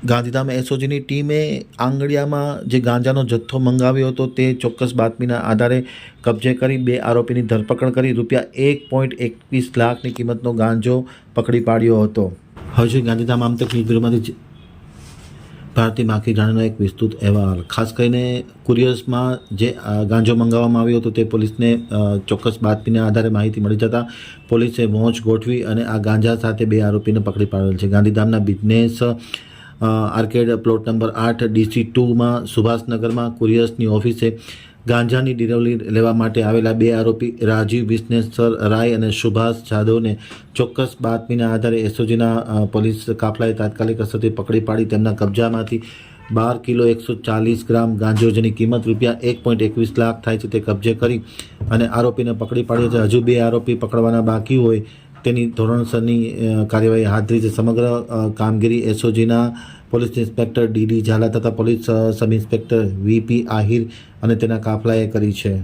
ગાંધીધામ એસઓજીની ટીમે આંગડિયામાં જે ગાંજાનો જથ્થો મંગાવ્યો હતો તે ચોક્કસ બાતમીના આધારે કબજે કરી બે આરોપીની ધરપકડ કરી રૂપિયા એક પોઈન્ટ એકવીસ લાખની કિંમતનો ગાંજો પકડી પાડ્યો હતો. હજુ ગાંધીધામ આમ તક ન્યૂઝ ભારતી માખી જાણીનો એક વિસ્તૃત અહેવાલ. ખાસ કરીને કુરિયર્સમાં જે ગાંજો મંગાવવામાં આવ્યો હતો તે પોલીસને ચોક્કસ બાતમીના આધારે માહિતી મળી જતા પોલીસે વોચ ગોઠવી અને આ ગાંજા સાથે બે આરોપીને પકડી પાડેલ છે. ગાંધીધામના બિઝનેસ આર્કેડ પ્લોટ નંબર આઠ ડીસી ટુમાં, સુભાષનગરમાં, કુરિયર્સની ઓફિસે ગાંજાની ડિલિવરી લેવા માટે આવેલા બે આરોપી રાજીવ વિશ્નેશ્વર રાય અને સુભાષ જાદવને ચોક્કસ બાતમીના આધારે એસઓજીના પોલીસ કાફલાએ તાત્કાલિક અસરથી પકડી પાડી તેમના કબજામાંથી બાર કિલો એકસો ચાલીસ ગ્રામ ગાંજો જેની કિંમત રૂપિયા એક પોઈન્ટ એકવીસ લાખ થાય છે તે કબજે કરી અને આરોપીને પકડી પાડ્યો છે. હજુ બે આરોપી પકડવાના બાકી હોય તેની ધોરણસરની કાર્યવાહી હાથ ધરી છે. સમગ્ર કામગીરી એસઓજીના પોલીસ ઇન્સ્પેક્ટર ડીડી ઝાલા તથા police sub inspector VP Ahir અને તેના કાફલાએ કરી છે.